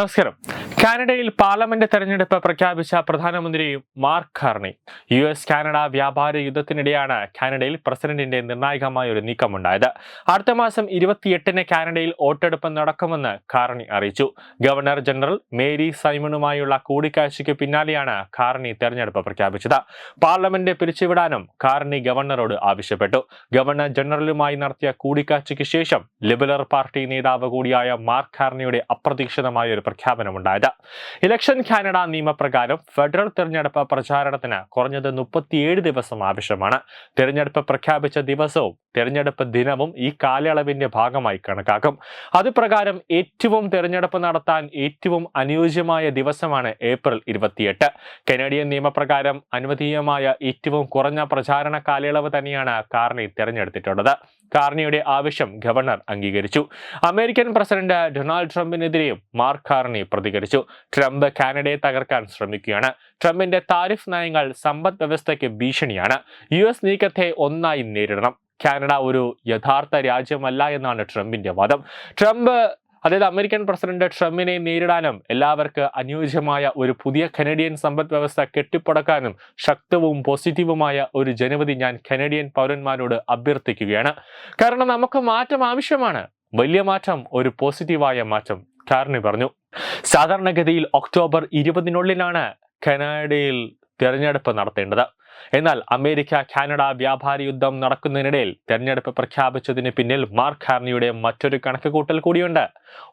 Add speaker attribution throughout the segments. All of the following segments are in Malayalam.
Speaker 1: നമസ്കാരം കാനഡയിൽ പാർലമെന്റ് തെരഞ്ഞെടുപ്പ് പ്രഖ്യാപിച്ച പ്രധാനമന്ത്രി Mark Carney. U S Canada വ്യാപാര യുദ്ധത്തിനിടെയാണ് കാനഡയിൽ പ്രസിഡന്റിന്റെ നിർണായകമായ ഒരു നീക്കമുണ്ടായത്. അടുത്ത മാസം ഇരുപത്തിയെട്ടിന് കാനഡയിൽ വോട്ടെടുപ്പ് നടക്കുമെന്ന് കാർണി അറിയിച്ചു. ഗവർണർ ജനറൽ മേരി സൈമണുമായുള്ള കൂടിക്കാഴ്ചയ്ക്ക് പിന്നാലെയാണ് കാർണി തെരഞ്ഞെടുപ്പ് പ്രഖ്യാപിച്ചത്. പാർലമെന്റ് പിരിച്ചുവിടാനും കാർണി ഗവർണറോട് ആവശ്യപ്പെട്ടു. ഗവർണർ ജനറലുമായി നടത്തിയ കൂടിക്കാഴ്ചയ്ക്ക് ശേഷം ലിബറൽ പാർട്ടി നേതാവ് കൂടിയായ മാർക്ക് കാർണിയുടെ അപ്രതീക്ഷിതമായ ഒരു പ്രഖ്യാപനമുണ്ടായത്. ഇലക്ഷൻ കാനഡ നിയമപ്രകാരം ഫെഡറൽ തിരഞ്ഞെടുപ്പ് പ്രചാരണത്തിന് കുറഞ്ഞത് മുപ്പത്തിയേഴ് ദിവസം ആവശ്യമാണ്. തിരഞ്ഞെടുപ്പ് പ്രഖ്യാപിച്ച ദിവസവും തിരഞ്ഞെടുപ്പ് ദിനവും ഈ കാലയളവിന്റെ ഭാഗമായി കണക്കാക്കും. അതുപ്രകാരം ഏറ്റവും തിരഞ്ഞെടുപ്പ് നടത്താൻ ഏറ്റവും അനുയോജ്യമായ ദിവസമാണ് ഏപ്രിൽ ഇരുപത്തിയെട്ട്. കനേഡിയൻ നിയമപ്രകാരം അനുവദീയമായ ഏറ്റവും കുറഞ്ഞ പ്രചാരണ കാലയളവ് തന്നെയാണ് കാർണി തിരഞ്ഞെടുത്തിട്ടുള്ളത്. കാർണിയുടെ ആവശ്യം ഗവർണർ അംഗീകരിച്ചു. അമേരിക്കൻ പ്രസിഡന്റ് ഡൊണാൾഡ് ട്രംപിനെതിരെയും മാർക്ക് കാർണി പ്രതികരിച്ചു. ട്രംപ് കാനഡയെ തകർക്കാൻ ശ്രമിക്കുകയാണ്. ട്രംപിന്റെ താരിഫ് നയങ്ങൾ സമ്പദ് വ്യവസ്ഥയ്ക്ക് ഭീഷണിയാണ്. യു എസ് നീക്കത്തെ ഒന്നായി നേരിടണം. കാനഡ ഒരു യഥാർത്ഥ രാജ്യമല്ല എന്നാണ് ട്രംപിന്റെ വാദം. ട്രംപ് അതായത് അമേരിക്കൻ പ്രസിഡന്റ് ട്രംപിനെ നേരിടാനും എല്ലാവർക്കും അനുയോജ്യമായ ഒരു പുതിയ കനേഡിയൻ സമ്പദ് വ്യവസ്ഥ കെട്ടിപ്പടക്കാനും ശക്തവും പോസിറ്റീവുമായ ഒരു ജനവധി ഞാൻ കനേഡിയൻ പൗരന്മാരോട് അഭ്യർത്ഥിക്കുകയാണ്. കാരണം നമുക്ക് മാറ്റം ആവശ്യമാണ്. വലിയ മാറ്റം ഒരു പോസിറ്റീവായ മാറ്റം കാർണി പറഞ്ഞു. സാധാരണഗതിയിൽ ഒക്ടോബർ ഇരുപതിനുള്ളിലാണ് കനഡയിൽ തിരഞ്ഞെടുപ്പ് നടത്തേണ്ടത്. എന്നാൽ അമേരിക്ക കാനഡ വ്യാപാര യുദ്ധം നടക്കുന്നതിനിടയിൽ തെരഞ്ഞെടുപ്പ് പ്രഖ്യാപിച്ചതിന് പിന്നിൽ മാർക്ക് ഹാർണിയുടെ മറ്റൊരു കണക്കുകൂട്ടൽ കൂടിയുണ്ട്.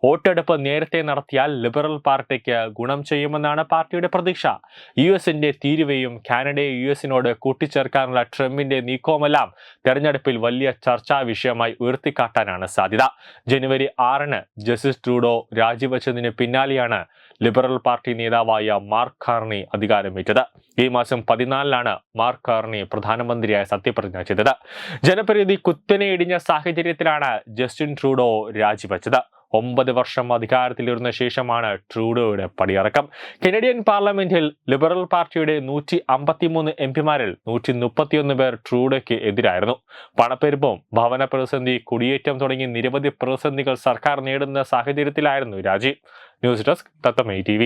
Speaker 1: വോട്ടെടുപ്പ് നേരത്തെ നടത്തിയാൽ ലിബറൽ പാർട്ടിക്ക് ഗുണം ചെയ്യുമെന്നാണ് പാർട്ടിയുടെ പ്രതീക്ഷ. യു എസിന്റെ തീരുവയും കാനഡയെ യു എസിനോട് കൂട്ടിച്ചേർക്കാനുള്ള ട്രംപിന്റെ നീക്കവുമെല്ലാം തെരഞ്ഞെടുപ്പിൽ വലിയ ചർച്ചാ വിഷയമായി ഉയർത്തിക്കാട്ടാനാണ് സാധ്യത. ജനുവരി ആറിന് ജസ്റ്റിസ് ട്രൂഡോ രാജിവെച്ചതിന് പിന്നാലെയാണ് ലിബറൽ പാർട്ടി നേതാവായ മാർക്ക് ഹാർണി അധികാരമേറ്റത്. ഈ മാസം പതിനാലിലാണ് മാർക്ക് കാർണി പ്രധാനമന്ത്രിയായി സത്യപ്രതിജ്ഞ ചെയ്തത്. ജനപ്രീതി കുത്തനെ ഇടിഞ്ഞ സാഹചര്യത്തിലാണ് ജസ്റ്റിൻ ട്രൂഡോ രാജിവെച്ചത്. ഒമ്പത് വർഷം അധികാരത്തിലിരുന്ന ശേഷമാണ് ട്രൂഡോയുടെ പടിയിറക്കം. കനേഡിയൻ പാർലമെന്റിൽ ലിബറൽ പാർട്ടിയുടെ നൂറ്റി അമ്പത്തിമൂന്ന് എം പിമാരിൽ നൂറ്റി മുപ്പത്തിയൊന്ന് പേർ ട്രൂഡോയ്ക്ക് എതിരായിരുന്നു. പണപ്പെരുപ്പം ഭവന പ്രതിസന്ധി കുടിയേറ്റം തുടങ്ങി നിരവധി പ്രതിസന്ധികൾ സർക്കാർ നേടുന്ന സാഹചര്യത്തിലായിരുന്നു രാജി. News desk തത്തമൈ T